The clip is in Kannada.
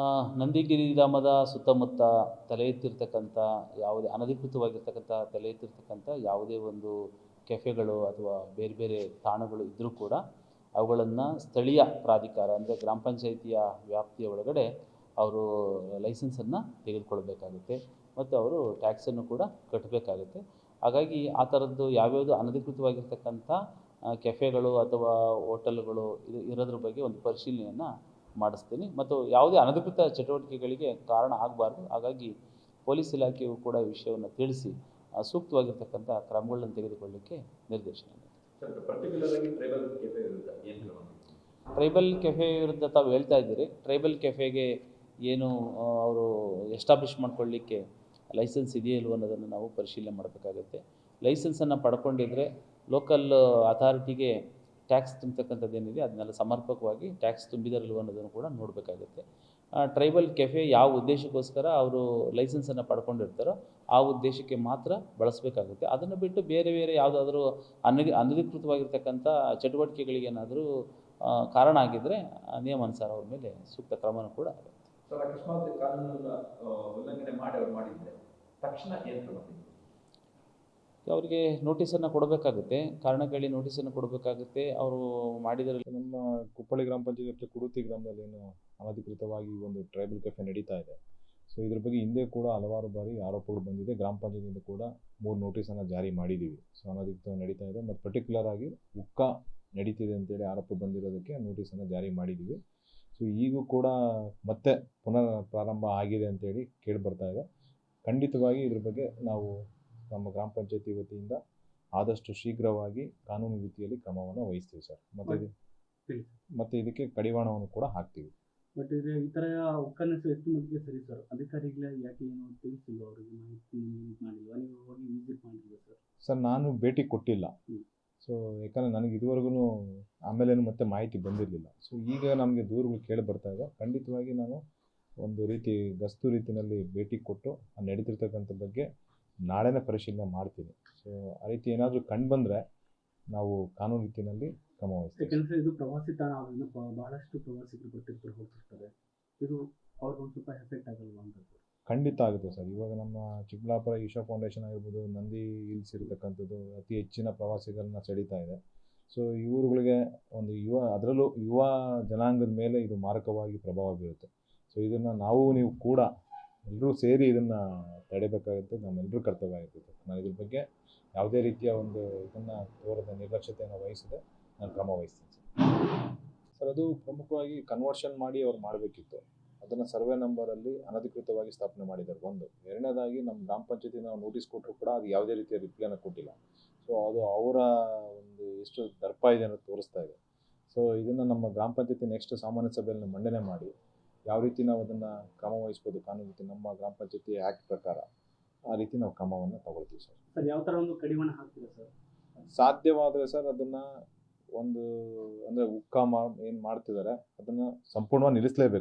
ಆ, ನಂದಿಗಿರಿಧಾಮದ ಸುತ್ತಮುತ್ತ ತಲೆ ಎತ್ತಿರ್ತಕ್ಕಂಥ ಯಾವುದೇ ಅನಧಿಕೃತವಾಗಿರ್ತಕ್ಕಂಥ ತಲೆ ಎತ್ತಿರ್ತಕ್ಕಂಥ ಯಾವುದೇ ಒಂದು ಕೆಫೆಗಳು ಅಥವಾ ಬೇರೆ ಬೇರೆ ತಾಣಗಳು ಇದ್ದರೂ ಕೂಡ ಅವುಗಳನ್ನು ಸ್ಥಳೀಯ ಪ್ರಾಧಿಕಾರ ಅಂದರೆ ಗ್ರಾಮ ಪಂಚಾಯಿತಿಯ ವ್ಯಾಪ್ತಿಯ ಒಳಗಡೆ ಅವರು ಲೈಸೆನ್ಸನ್ನು ತೆಗೆದುಕೊಳ್ಬೇಕಾಗುತ್ತೆ ಮತ್ತು ಅವರು ಟ್ಯಾಕ್ಸನ್ನು ಕೂಡ ಕಟ್ಟಬೇಕಾಗುತ್ತೆ ಹಾಗಾಗಿ ಆ ಥರದ್ದು ಯಾವ್ಯಾವುದು ಅನಧಿಕೃತವಾಗಿರ್ತಕ್ಕಂಥ ಕೆಫೆಗಳು ಅಥವಾ ಹೋಟೆಲ್ಗಳು ಇದು ಇರೋದ್ರ ಬಗ್ಗೆ ಒಂದು ಪರಿಶೀಲನೆಯನ್ನು ಮಾಡಿಸ್ತೀನಿ. ಮತ್ತು ಯಾವುದೇ ಅನಧಿಕೃತ ಚಟುವಟಿಕೆಗಳಿಗೆ ಕಾರಣ ಆಗಬಾರ್ದು. ಹಾಗಾಗಿ ಪೊಲೀಸ್ ಇಲಾಖೆಯು ಕೂಡ ಈ ವಿಷಯವನ್ನು ತಿಳಿಸಿ ಸೂಕ್ತವಾಗಿರ್ತಕ್ಕಂಥ ಕ್ರಮಗಳನ್ನು ತೆಗೆದುಕೊಳ್ಳಲಿಕ್ಕೆ ನಿರ್ದೇಶನ ಟ್ರೈಬಲ್ ಕೆಫೆ ವಿರುದ್ಧ ಏನು ಕ್ರಮ? ಟ್ರೈಬಲ್ ಕೆಫೆ ವಿರುದ್ಧ ತಾವು ಹೇಳ್ತಾ ಇದ್ದೀರಿ. ಟ್ರೈಬಲ್ ಕೆಫೆಗೆ ಏನು ಅವರು ಎಸ್ಟಾಬ್ಲಿಷ್ ಮಾಡ್ಕೊಳ್ಳಿಕ್ಕೆ ಲೈಸೆನ್ಸ್ ಇದೆಯೋ ಇಲ್ವೋ ಅನ್ನೋದನ್ನು ನಾವು ಪರಿಶೀಲನೆ ಮಾಡಬೇಕಾಗುತ್ತೆ. ಲೈಸೆನ್ಸನ್ನು ಪಡ್ಕೊಂಡಿದ್ರೆ ಲೋಕಲ್ ಅಥಾರಿಟಿಗೆ ಟ್ಯಾಕ್ಸ್ ತುಂಬತಕ್ಕಂಥದ್ದು ಏನಿದೆ, ಅದನ್ನೆಲ್ಲ ಸಮರ್ಪಕವಾಗಿ ಟ್ಯಾಕ್ಸ್ ತುಂಬಿದಾರಲ್ವ ಅನ್ನೋದನ್ನು ಕೂಡ ನೋಡಬೇಕಾಗುತ್ತೆ. ಟ್ರೈಬಲ್ ಕೆಫೆ ಯಾವ ಉದ್ದೇಶಕ್ಕೋಸ್ಕರ ಅವರು ಲೈಸೆನ್ಸನ್ನು ಪಡ್ಕೊಂಡಿರ್ತಾರೋ ಆ ಉದ್ದೇಶಕ್ಕೆ ಮಾತ್ರ ಬಳಸಬೇಕಾಗುತ್ತೆ. ಅದನ್ನು ಬಿಟ್ಟು ಬೇರೆ ಬೇರೆ ಯಾವುದಾದ್ರೂ ಅನಧಿ ಅನಧಿಕೃತವಾಗಿರ್ತಕ್ಕಂಥ ಚಟುವಟಿಕೆಗಳಿಗೇನಾದರೂ ಕಾರಣ ಆಗಿದ್ದರೆ ನಿಯಮಾನುಸಾರ ಅವ್ರ ಮೇಲೆ ಸೂಕ್ತ ಕ್ರಮನೂ ಕೂಡ ಆಗುತ್ತೆ. ಸರ್ ಅವರಿಗೆ ನೋಟಿಸನ್ನು ಕೊಡಬೇಕಾಗುತ್ತೆ. ಕಾರಣ ಕೇಳಿ ನೋಟಿಸನ್ನು ಕೊಡಬೇಕಾಗುತ್ತೆ. ಅವರು ಮಾಡಿದರೆ ನಮ್ಮ ಕುಪ್ಪಳ್ಳಿ ಗ್ರಾಮ ಪಂಚಾಯತ್ ಕುಡುತಿ ಗ್ರಾಮದಲ್ಲಿ ಏನು ಅನಧಿಕೃತವಾಗಿ ಒಂದು ಟ್ರೈಬಲ್ ಕೆಫೆ ನಡೀತಾ ಇದೆ. ಸೊ ಇದ್ರ ಬಗ್ಗೆ ಹಿಂದೆ ಕೂಡ ಹಲವಾರು ಬಾರಿ ಆರೋಪಗಳು ಬಂದಿದೆ. ಗ್ರಾಮ ಪಂಚಾಯತಿಯಿಂದ ಕೂಡ ಮೂರು ನೋಟಿಸನ್ನು ಜಾರಿ ಮಾಡಿದ್ದೀವಿ ಸೊ ಅನಧಿಕೃತ ನಡೀತಾ ಇದೆ. ಮತ್ತು ಪರ್ಟಿಕ್ಯುಲರ್ ಆಗಿ ಉಕ್ಕ ನಡೀತಿದೆ ಅಂತೇಳಿ ಆರೋಪ ಬಂದಿರೋದಕ್ಕೆ ನೋಟಿಸನ್ನು ಜಾರಿ ಮಾಡಿದ್ದೀವಿ ಸೊ ಈಗೂ ಕೂಡ ಮತ್ತೆ ಪುನರ್ ಪ್ರಾರಂಭ ಆಗಿದೆ ಅಂತೇಳಿ ಕೇಳಿ ಬರ್ತಾ ಇದೆ. ಖಂಡಿತವಾಗಿ ಇದ್ರ ಬಗ್ಗೆ ನಾವು ನಮ್ಮ ಗ್ರಾಮ ಪಂಚಾಯತಿ ವತಿಯಿಂದ ಆದಷ್ಟು ಶೀಘ್ರವಾಗಿ ಕಾನೂನು ರೀತಿಯಲ್ಲಿ ಕ್ರಮವನ್ನು ವಹಿಸ್ತೀವಿ ಸರ್. ಮತ್ತೆ ಇದು-. ಮತ್ತೆ ಇದಕ್ಕೆ ಕಡಿವಾಣವನ್ನು ಕೂಡ ಹಾಕ್ತೀವಿ. ಬಟ್ ಇದು ಈ ಎಷ್ಟು ಮಟ್ಟಿಗೆ ಸರಿ ಸರ್? ಅಧಿಕಾರಿಗಳೇ ಯಾಕೆ ಏನು ತಿಳಿಸಿಲ್ಲ ಅವರಿಗೆ ಮಾಹಿತಿ ಇದು ಮಾಡಿಲ್ವಾ? ನೀವು ಹೋಗಿ ವಿಸಿಟ್ ಮಾಡಿಲ್ವಾ ಸರ್? ಸರ್ ನಾನು ಭೇಟಿ ಕೊಟ್ಟಿಲ್ಲ. ಹ್ಮ್. ಸೊ ಯಾಕಂದರೆ ನನಗೆ ಇದುವರೆಗೂ ಆಮೇಲೇನು ಮತ್ತೆ ಮಾಹಿತಿ ಬಂದಿರಲಿಲ್ಲ. ಸೊ ಈಗ ನಮಗೆ ದೂರುಗಳು ಕೇಳಿ ಬರ್ತಾ ಇದೆ. ಖಂಡಿತವಾಗಿ ನಾನು ಒಂದು ರೀತಿ ಗಸ್ತು ರೀತಿಯಲ್ಲಿ ಭೇಟಿ ಕೊಟ್ಟು ಆ ನಡೀತಿರ್ತಕ್ಕಂಥ ಬಗ್ಗೆ ನಾಳೆನೇ ಪರಿಶೀಲನೆ ಮಾಡ್ತೀನಿ ಸೊ ಆ ರೀತಿ ಏನಾದರೂ ಕಂಡು ಬಂದರೆ ನಾವು ಕಾನೂನು ರೀತಿಯಲ್ಲಿ ಕ್ರಮ ವಹಿಸ್ತೀವಿ. ಇದು ಪ್ರವಾಸಿ ತಾಣ ಆದ್ರಿಂದ ಬಹಳಷ್ಟು ಪ್ರವಾಸಿಗರು ಬರ್ತಿರ್ತಾರೆ ಹೋಗ್ತಿರ್ತಾರೆ. ಇದು ಅವ್ರಿಗೊಂದು ಸ್ವಲ್ಪ ಎಫೆಕ್ಟ್ ಆಗಲ್ವಾ ಅಂತ ಖಂಡಿತ ಆಗುತ್ತೆ ಸರ್. ಇವಾಗ ನಮ್ಮ ಚಿಕ್ಕಬಳ್ಳಾಪುರ ಈಶಾ ಫೌಂಡೇಶನ್ ಆಗಿರ್ಬೋದು ನಂದಿ ಹಿಲ್ಸ್ ಇರತಕ್ಕಂಥದ್ದು ಅತಿ ಹೆಚ್ಚಿನ ಪ್ರವಾಸಿಗರನ್ನ ಸೆಳೀತಾ ಇದೆ. ಸೊ ಇವರುಗಳಿಗೆ ಒಂದು ಯುವ ಅದರಲ್ಲೂ ಯುವ ಜನಾಂಗದ ಮೇಲೆ ಇದು ಮಾರಕವಾಗಿ ಪ್ರಭಾವ ಬೀರುತ್ತೆ. ಸೊ ಇದನ್ನು ನಾವು ನೀವು ಕೂಡ ಎಲ್ಲರೂ ಸೇರಿ ಇದನ್ನು ತಡೆಯಬೇಕಾಗುತ್ತೆ ನಮ್ಮೆಲ್ಲರೂ ಕರ್ತವ್ಯ ಇರ್ತದೆ ನಾನು ಇದ್ರ ಬಗ್ಗೆ ಯಾವುದೇ ರೀತಿಯ ಒಂದು ಇದನ್ನು ತೋರದ ನಿರ್ಲಕ್ಷ್ಯತೆಯನ್ನು ವಹಿಸದೆ ನಾನು ಕ್ರಮ ವಹಿಸ್ತೀನಿ ಸರ್. ಅದು ಪ್ರಮುಖವಾಗಿ ಕನ್ವರ್ಷನ್ ಮಾಡಿ ಅವ್ರು ಮಾಡಬೇಕಿತ್ತು. ಅದನ್ನು ಸರ್ವೆ ನಂಬರಲ್ಲಿ ಅನಧಿಕೃತವಾಗಿ ಸ್ಥಾಪನೆ ಮಾಡಿದ್ದಾರೆ ಒಂದು. ಎರಡನೇದಾಗಿ ನಮ್ಮ ಗ್ರಾಮ ಪಂಚಾಯತಿ ನೋಟಿಸ್ ಕೊಟ್ಟರು ಕೂಡ ಅದು ಯಾವುದೇ ರೀತಿಯ ರಿಪ್ಲೈನ ಕೊಟ್ಟಿಲ್ಲ. ಸೊ ಅದು ಅವರ ಒಂದು ಎಷ್ಟು ದರ್ಪ ಇದೆ ಅನ್ನೋದು ತೋರಿಸ್ತಾ ಇದೆ. ಸೊ ಇದನ್ನು ನಮ್ಮ ಗ್ರಾಮ ಪಂಚಾಯತಿ ನೆಕ್ಸ್ಟ್ ಸಾಮಾನ್ಯ ಸಭೆಯಲ್ಲಿ ಮಂಡನೆ ಮಾಡಿ ಯಾವ ರೀತಿ ನಾವು ಅದನ್ನು ಕ್ರಮ ವಹಿಸ್ಬೋದು ಕಾನೂನು ನಮ್ಮ ಗ್ರಾಮ ಪಂಚಾಯತಿ ಆ್ಯಕ್ಟ್ ಪ್ರಕಾರ ಆ ರೀತಿ ನಾವು ಕ್ರಮವನ್ನು ತಗೊಳ್ತೀವಿ ಸರ್. ಸರ್ ಯಾವ ಥರ ಒಂದು ಕಡಿವಾಣ ಹಾಕ್ತೀರಾ ಸರ್? ಸಾಧ್ಯವಾದರೆ ಸರ್ ಅದನ್ನು ಒಂದು ಅಂದರೆ ಉಕ್ಕಾಮ ಏನು ಮಾಡ್ತಿದ್ದಾರೆ ಅದನ್ನು ಸಂಪೂರ್ಣವಾಗಿ ನಿಲ್ಲಿಸಲೇಬೇಕು.